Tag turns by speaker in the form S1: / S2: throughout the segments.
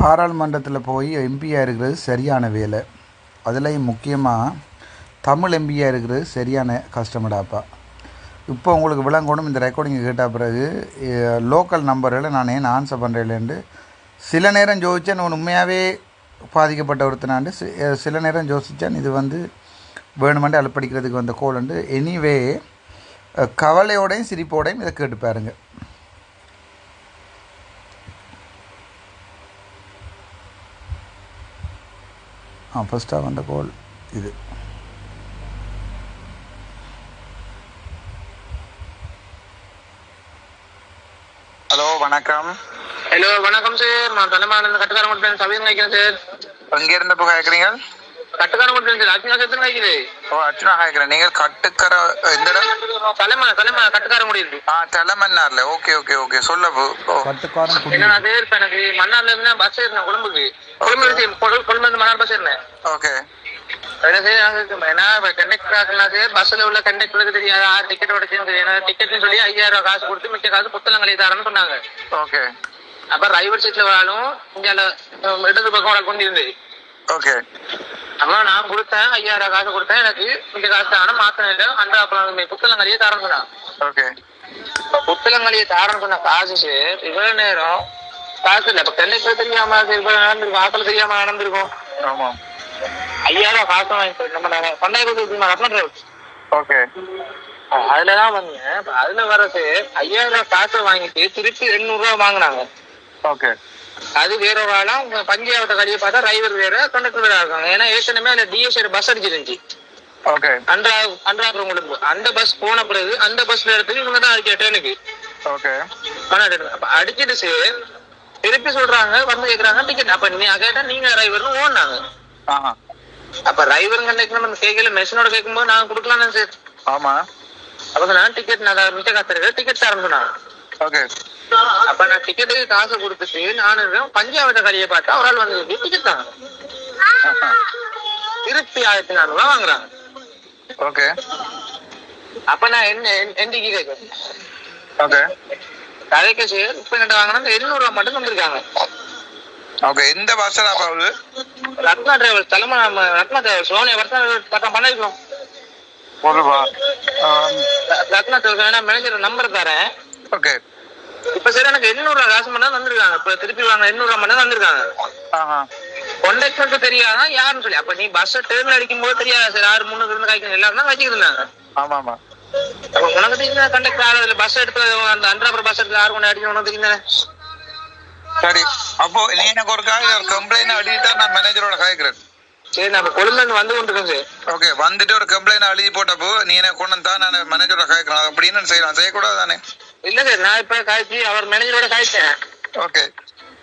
S1: பாராளுமன்றத்தில் போய் எம்பியாக இருக்கிறது சரியான வேலை. அதுலேயும் முக்கியமாக தமிழ் எம்பியாக இருக்கிறது சரியான கஷ்டமடாப்பா இப்போ உங்களுக்கு விளங்கணும் இந்த ரெக்கார்டிங்கை கேட்ட பிறகு லோக்கல் நம்பரில் நான் ஏன் ஆன்சர் பண்ணுறேன்லேருந்து சில நேரம் ஜோதிச்சேன் நான் உண்மையாகவே பாதிக்கப்பட்ட ஒருத்தனாண்டு சில நேரம் யோசித்தேன் இது வந்து வேணுமெண்டே அலுப்படிக்கிறதுக்கு வந்த கோலண்டு எனிவே கவலையோடையும் சிரிப்போடையும் இதை கேட்டு பாருங்கள் ஆ ஃபஸ்ட்டாக வந்த கோல் இது. ஹலோ வணக்கம்.
S2: ஹலோ வணக்கம் சார் நான் தலைமானந்த கட்டுக்காரன் கொடுத்தேன் சபீர் நினைக்கிறேன் சார்
S1: எங்கே இருந்த இப்போ கேட்குறீங்க ஓ அர்ச்சனா கேட்குறேன் நீங்கள் கட்டுக்கர எந்த இடம்?
S2: தலைமா தலைமா கட்டுக்காரன் முடியுது
S1: ஆ தலைமன்னார்ல. Okay okay okay. சொல்ல கட்டுக்காரன்
S2: என்ன எனக்கு. மன்னார்ல இருந்து பஸ் ஏறினேன் கொழும்புக்கு. கொழும்பு கொழும்பு மன்னார் பஸ் ஏறினேன்.
S1: ஓகே.
S2: ஏன்னா கண்டக்டர் பஸ்ல உள்ள கண்டக்டருக்கு தெரியாதா. டிக்கெட் உடச்சு ஏன்னா டிக்கெட்னு சொல்லி ஐயாயிரம் ரூபாய் காசு கொடுத்து மிச்ச காசு புத்தகங்களை தரேன்னு சொன்னாங்க.
S1: ஓகே.
S2: அப்ப டிரைவர் சீட்ல வராலும் இந்தியால அஹ், இடது பக்கம் ஒரு கொண்டு இருந்து.
S1: ஓகே.
S2: அம்மா நான் கொடுத்தேன் ஐயாயிரம் காசு கொடுத்தேன் எனக்கு இந்த காசு தானே மாத்தம் இல்லை அந்த அப்புறம் புத்தகங்களையே தரேன் சொன்னான்.
S1: ஓகே.
S2: புத்தகங்களையே தாரன்னு சொன்ன காசு இவ்வளவு நேரம் காசு இல்ல. இப்ப கண்ணுக்கு தெரியாம இவ்வளவு நடந்திருக்கும் ஆக்கள் தெரியாம நடந்திருக்கும்.
S1: ஆமாம்
S2: ஐயாயிரம் காசு வாங்கி நம்ம பண்டாயிரத்தி ரத்ன
S1: ஓகே.
S2: அதுலதான் வந்தேன். அதுல வரது ஐயாயிரம் காசை வாங்கிட்டு திருப்பி எண்ணூறு ரூபாய் வாங்கினாங்க.
S1: ஓகே.
S2: அது வேற ஒரு ஆளா உங்க பஞ்சாயத்தை கடையை பார்த்தா டிரைவர் வேற கண்டக்டர் வேற இருக்காங்க. ஏன்னா ஏற்கனவே அந்த டிஎஸ்ஆர் பஸ் அடிச்சிருந்துச்சு.
S1: ஓகே
S2: அன்றா அன்றாபுரம் அந்த பஸ் போன பிறகு அந்த பஸ்ல இடத்துக்கு இவங்க தான் அடிக்க ட்ரெயினுக்கு அடிச்சிட்டு சார் திருப்பி சொல்றாங்க வந்து கேக்குறாங்க டிக்கெட் அப்ப நீ கேட்டா நீங்க டிரைவர்னு ஓடினாங்க. அப்ப டிரைவர் கண்டக்டர் நம்ம கேட்கல மெஷினோட கேட்கும்போது நாங்க கொடுக்கலாம் சார்
S1: ஆமாம்
S2: அப்ப நான் டிக்கெட் நான் மிச்ச காத்திருக்கேன் டிக்கெட் சொன்னாங்க.
S1: ஓகே
S2: அப்ப நான் டிக்கெட்டுக்கு காசு கொடுத்துட்டு நான் பஞ்சாவட்ட கடையை பார்த்தா ஒரு ஆள் வந்து டிக்கெட் தாங்க திருப்பி ஆயிரத்தி நானூறு ரூபாய் வாங்குறாங்க.
S1: ஓகே
S2: அப்ப நான் என்ன எந்திக்கு கேட்கறேன்
S1: ஓகே
S2: கதைக்கு சார் இப்ப என்ன வாங்கினா எழுநூறு ரூபாய் மட்டும் தந்திருக்காங்க.
S1: ஓகே இந்த பஸ்ஸில் போகுது
S2: ரத்னா டிரைவர் தலைமை ரத்னா டிரைவர் சோனியா வர்த்தா பட்டம் பண்ணிருக்கோம்.
S1: ஒரு Rupa
S2: Ratna driver manager number தரேன்.
S1: ஓகே
S2: இப்ப சரி எனக்கு எண்ணூறு காசு மட்டும் தான் தந்திருக்காங்க. இப்ப திருப்பி வாங்க எண்ணூறு தான் தந்திருக்காங்க.
S1: ஆஹா.
S2: கொண்டக்டருக்கு தெரியாதா யாருன்னு சொல்லி. அப்ப நீ பஸ் டேர்ன் அடிக்கும் போது தெரியாது? சார் ஆறு முன்னுக்கு இருந்து காய்க்கணும். எல்லாரும் தான் வச்சுக்கிட்டு இருந்தாங்க.
S1: ஆமாம்.
S2: அப்ப உனக்கு தெரிஞ்ச கண்டக்டர் ஆறு பஸ் எடுத்து அந்த அன்றாபுரம் பஸ் எடுத்து ஆறு கொண்டு அடிக்கணும் உனக்கு தெரியுதானே?
S1: சரி. அப்போ நீ எனக்கு ஒரு காய் ஒரு கம்ப்ளைண்ட் அடிட்டா நான் மேனேஜரோட காய்க்கிறேன்.
S2: சரி நான் இருந்து வந்து கொண்டிருக்கேன் சார்.
S1: ஓகே வந்துட்டு ஒரு கம்ப்ளைண்ட் எழுதி போட்டப்போ நீ எனக்கு கொண்டு வந்தா நான் மேனேஜரோட காய்க்கிறேன். அப்படின்னு செய்யலாம் செய்யக்கூடாது தானே
S2: இல்ல சார் நான் இப்ப காய்ச்சி அவர் மேனேஜரோட காய்ச்சேன்.
S1: ஓகே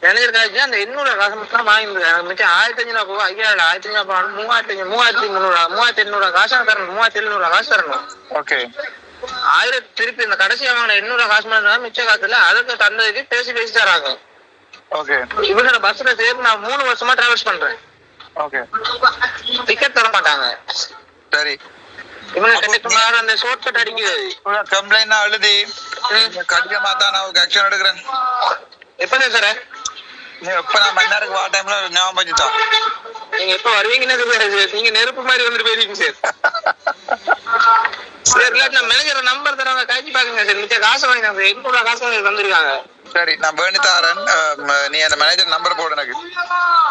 S2: மேனேஜர் காய்ச்சி அந்த எண்ணூறு காசு மட்டும் தான் வாங்கிருந்தேன் எனக்கு மிச்சம் ஆயிரத்தி அஞ்சு ரூபா ஐயாயிரம் ஆயிரத்தி அஞ்சு ரூபா மூவாயிரத்தி அஞ்சு மூவாயிரத்தி முந்நூறு மூவாயிரத்தி எண்ணூறு காசு தரணும் மூவாயிரத்தி எழுநூறு காசு தரணும்.
S1: ஓகே
S2: ஆயிரத்தி திருப்பி இந்த கடைசியா வாங்கின எண்ணூறு காசு மட்டும் மிச்ச காசு இல்ல. அதுக்கு தந்ததுக்கு பேசி பேசி தராங்க
S1: ஓகே
S2: இவங்களோட பஸ்ல சேர்ந்து நான் மூணு வருஷமா டிராவல்ஸ் பண்றேன்.
S1: ஓகே
S2: டிக்கெட் தர மாட்டாங்க.
S1: சரி.
S2: இவங்க கண்டிப்பா அந்த ஷார்ட் கட் அடிக்கிறது
S1: கம்ப்ளைண்ட் எழுதி கடிதமா தான் நான் ஒரு ஆக்ஷன் எடுக்கிறேன்.
S2: எப்ப சார்
S1: எப்ப நான் மன்னாருக்கு வா டைம்ல ஞாபகம் வச்சுதான்
S2: நீங்க எப்ப வருவீங்கன்னு நீங்க நெருப்பு மாதிரி வந்துட்டு போயிருக்கீங்க சார். சார் இல்லாட்டி நான் மேனேஜர் நம்பர் தரவங்க காய்ச்சி பாக்குங்க சார். மிச்ச காசு வாங்கினாங்க சார் எண்ணூறு காசு வாங்கி தந்திருக்காங்க
S1: சரி நான் வேணி தாரேன் நீ அந்த மேனேஜர் நம்பர் போடு எனக்கு.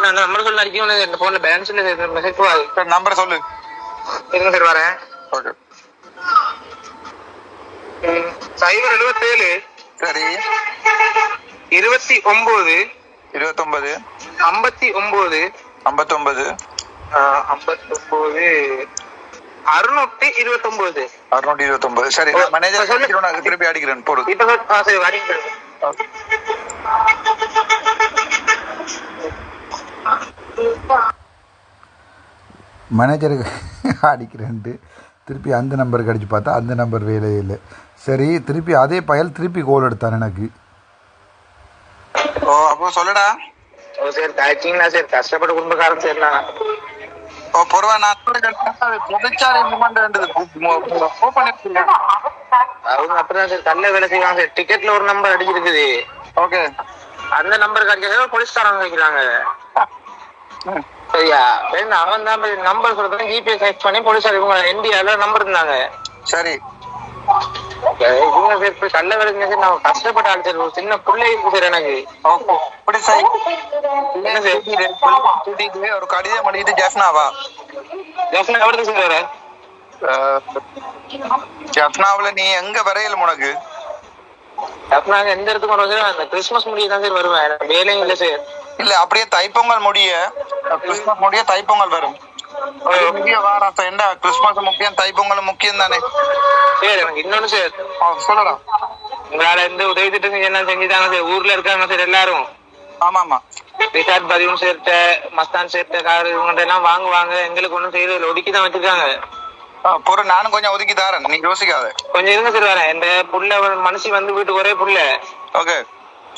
S2: நான் நம்பர் சொல்ல அடிக்கணும் இந்த போன்ல பேலன்ஸ் இல்ல மெசேஜ்
S1: நம்பர் சொல்லு.
S2: இருங்க சார் வரேன்.
S1: ஓகே
S2: சைபர் எழுபத்தேழு
S1: சரி.
S2: இருபத்தி ஒன்பது
S1: இருபத்தொன்பது
S2: ஐம்பத்தி ஒன்பது
S1: ஐம்பத்தொன்பது
S2: ஐம்பத்தி ஒன்பது அறுநூத்தி இருபத்தி ஒன்பது
S1: அறுநூற்றி இருபத்தொன்பது சரி நான் மேனேஜர். நான் திருப்பி அடிக்கிறேன். போடு.
S2: இப்ப சரி சார்.
S1: ஓகே. மேனேஜருக்கு அடிக்கிறேன்ட்டு. திருப்பி அந்த நம்பருக்கு அடித்து பார்த்தா அந்த நம்பர் வேலையே இல்லை. சரி திருப்பி அதே பயல் திருப்பி கோல் எடுத்தான் எனக்கு. ஓ அப்போ சொல்லடா.
S2: ஓ சார் காய்ச்சிங்களா சார் கஷ்டப்பட்ட குடும்பக்காரன் சார் நான்
S1: ஓ பொறுவா நான் புதுச்சாரி
S2: அவங்க அப்படிதான் சார் கல்ல வேலை செய்வாங்க. சார் டிக்கெட்ல ஒரு நம்பர் அடிச்சிருக்குது.
S1: ஓகே
S2: அந்த நம்பருக்கு அடிக்கிறத போலீஸ்காரங்க வைக்கிறாங்க. சரியா? அவன் தான் நம்பர் சொல்றது ஜிபிஎஸ் செக் பண்ணி போலீஸ்கார் இவங்க இந்தியால நம்பர் இருந்தாங்க.
S1: சரி.
S2: இவங்க பேர் போய் கள்ள வேலைக்கு சரி நான் கஷ்டப்பட்ட ஆள் சரி ஒரு சின்ன பிள்ளை இருக்கு சார் எனக்கு.
S1: ஓகே. இப்படி சரி? கூட்டிட்டு ஒரு கடிதம் எழுதிட்டு ஜெஃப்னாவா?
S2: ஜஸ்ட் எவ்வளவு சார் வேற?
S1: ஜெஃப்னாவுல நீ எங்க வரையல உனக்கு?
S2: நாங்க எந்த இடத்துக்கு சார் அந்த கிறிஸ்மஸ் முடிய தான் சார் வருவேன். வேலையும் இல்லை சார்.
S1: இல்ல அப்படியே தைப்பொங்கல் முடிய கிறிஸ்மஸ் முடிய தைப்பொங்கல் வரும். முடிய வாரம் என்ன கிறிஸ்மஸ் முக்கியம் தைப்பொங்கல் முக்கியம் தானே?
S2: சார் எனக்கு இன்னொன்னு சார்.
S1: சொல்லடா.
S2: உங்களால எந்த உதவி திட்டம் என்ன செஞ்சுட்டாங்க சார் ஊர்ல இருக்காங்க சார் எல்லாரும்.
S1: ஆமா ஆமா
S2: ரிசார்ட் பதிவும் சேர்த்த மஸ்தான் சேர்த்த கார் இவங்கள்ட்ட எல்லாம் வாங்குவாங்க எங்களுக்கு ஒண்ணும் செய்யறது ஒதுக்கி தான் வச்சிருக்காங்க.
S1: பொறு நானும் கொஞ்சம் ஒதுக்கி தரேன். நீ யோசிக்காத.
S2: கொஞ்சம் இருங்க சார் வரேன். இந்த புள்ள ஒரு மனுஷி வந்து வீட்டுக்கு ஒரே புள்ள.
S1: ஓகே.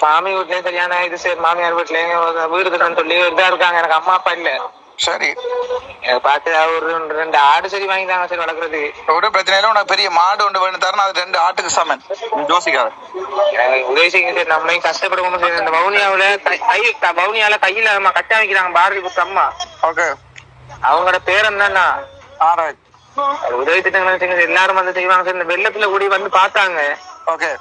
S2: மாமி வீட்லயும் சரியான இது சார் மாமியார் வீட்லயும் வீடு கட்டணும் சொல்லி இதா இருக்காங்க. எனக்கு அம்மா அப்பா இல்ல.
S1: சரி.
S2: பார்த்து ஒரு ரெண்டு- ஆடு சரி வாங்கிட்டாங்க சார் வளர்க்கறதுக்கு.
S1: ஒரு பிரச்சனை இல்லை. உனக்கு பெரிய மாடு ஒன்று வேணும் தரேன். அது ரெண்டு ஆட்டுக்கு சமன்.
S2: எனக்கு உதவி செய்யுங்க சார் நம்மளையும் கஷ்டப்படுவோம் சார் இந்த வவுனியாவுல கை வவுனியால கையில நம்ம கட்டா வைக்கிறாங்க பாரதி புத்த அம்மா.
S1: ஓகே.
S2: அவங்களோட பேர் என்னன்னா? உதவி திட்டங்கள். எல்லாரும் வந்து செய்வாங்க. சார் இந்த வெள்ளத்துல கூடி வந்து பார்த்தாங்க.
S1: ஓகே.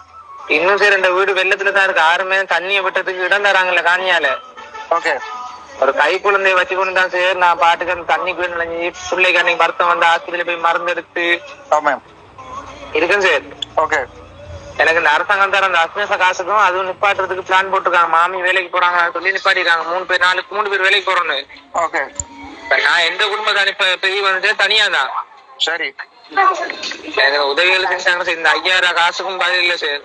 S2: இன்னும் சார் இந்த வீடு வெள்ளத்துல தான் இருக்கு. யாருமே தண்ணியை விட்டதுக்கு இடம் தராங்கல்ல காணியால.
S1: ஓகே.
S2: ஒரு கை குழந்தைய வச்சு கொண்டு தான் சார் நான் பாட்டுக்கு அந்த தண்ணிக்குள்ள நினைஞ்சு பிள்ளைக்கு அன்னைக்கு வருத்தம் வந்து ஆஸ்பத்திரியில போய் மருந்து எடுத்து.
S1: ஆமாம்
S2: இருக்கேன் சார்.
S1: ஓகே.
S2: எனக்கு இந்த அரசாங்கம் தர அந்த அஸ்மேச காசுக்கும் அதுவும் நிப்பாட்டுறதுக்கு பிளான் போட்டிருக்காங்க. மாமி வேலைக்கு போறாங்க சொல்லி நிப்பாட்டிருக்காங்க. மூணு பேர் நாலு மூணு பேர் வேலைக்கு போறோம்னு
S1: ஓகே.
S2: நான் எந்த குடும்பத்தை அனுப்ப பெரிய வந்து தனியா தான்.
S1: சரி.
S2: எனக்கு உதவிகள் செஞ்சாங்க சார் இந்த ஐயாயிரம் காசுக்கும் பதில் இல்ல சார்.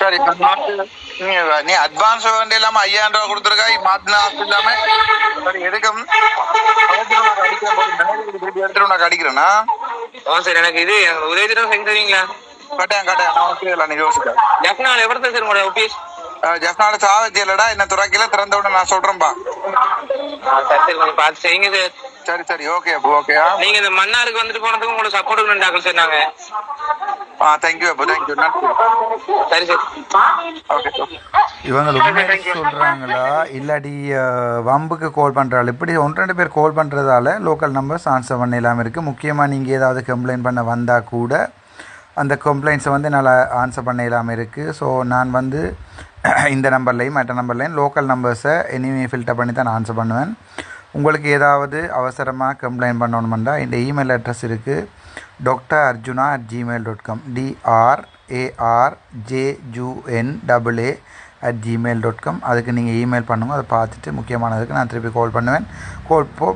S1: சரி நீ நீ அட்வான்ஸ் வேண்டிய இல்லாம ஐயாயிரம் ரூபாய் கொடுத்துருக்கா? மாத்தின இல்லாம? எதுக்கும்? எடுத்துட்டு உனக்கு அடிக்கிறேன்னா
S2: ஆ சார் எனக்கு இது எனக்கு உதவி திட்டம் செஞ்சு தருவீங்களா?
S1: கட்டாயம் கட்டாயம். நான் ஓகே இல்லை நீ யோசிக்க.
S2: ஜப்னால எவ்வளவு சார் உங்களோட ஒபிஎஸ்
S1: ஜஸ்னால சாவத்தி இல்லடா என்ன துறக்கல திறந்த உடனே நான் சொல்றேன்பா.
S2: சரி கொஞ்சம் பார்த்து செய்யுங்க சார்.
S1: சரி சரி ஓகே அப்போ ஓகேயா
S2: நீங்க இந்த மன்னாருக்கு வந்துட்டு போனதுக்கு உங்களுக்கு சப்போர்ட் பண்ணாங்க சார் நாங்க
S1: ஆ தேங்க்யூ அப்போ தேங்க்யூ நன்றி.
S2: சரி சார்.
S1: ஓகே ஓகே
S3: இவங்க உண்மையை சொல்கிறாங்களா இல்லாட்டி அஹ், வம்புக்கு கால் பண்ணுறாள் இப்படி ஒன்று ரெண்டு பேர் கால் பண்ணுறதால லோக்கல் நம்பர்ஸ் ஆன்சர் பண்ண இல்லாமல் இருக்குது முக்கியமாக நீங்கள் ஏதாவது கம்ப்ளைண்ட் பண்ண வந்தால் கூட அந்த கம்ப்ளைண்ட்ஸை வந்து என்னால் ஆன்சர் பண்ண இல்லாமல் இருக்குது ஸோ நான் வந்து இந்த நம்பர்லையும் மற்ற நம்பர்லையும் லோக்கல் நம்பர்ஸை இனிமே ஃபில்டர் பண்ணி தான் நான் ஆன்சர் பண்ணுவேன். உங்களுக்கு ஏதாவது அவசரமாக கம்ப்ளைண்ட் பண்ணணுமெண்டா இந்த இமெயில் அட்ரஸ் இருக்குது doctor Arjuna at Gmail dot com D R A R J U N double A at Gmail dot com அதுக்கு நீங்கள் இமெயில் பண்ணுங்க அதை பார்த்துட்டு முக்கியமானதுக்கு நான் திருப்பி கால் பண்ணுவேன். கால் போ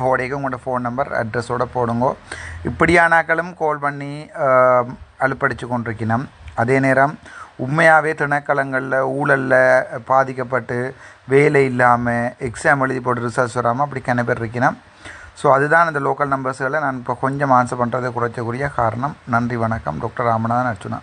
S3: போடைக்கு உங்களோட ஃபோன் நம்பர் அட்ரஸோட போடுங்க. இப்படியானாக்களும் கால் பண்ணி அலுப்படிச்சு கொண்டிருக்கணும் அதே நேரம் உண்மையாகவே திணைக்களங்களில் ஊழலில் பாதிக்கப்பட்டு வேலை இல்லாமல் எக்ஸாம் எழுதி போட்டு ரிசல்ட்ஸ் வராமல் அப்படி கன பேர் ஸோ அதுதான் இந்த லோக்கல் நம்பர்ஸ்களை நான் இப்போ கொஞ்சம் ஆன்சர் பண்ணுறதை குறைச்சக்கூடிய காரணம். நன்றி வணக்கம். டாக்டர் ராமநாதன் அர்ச்சுனா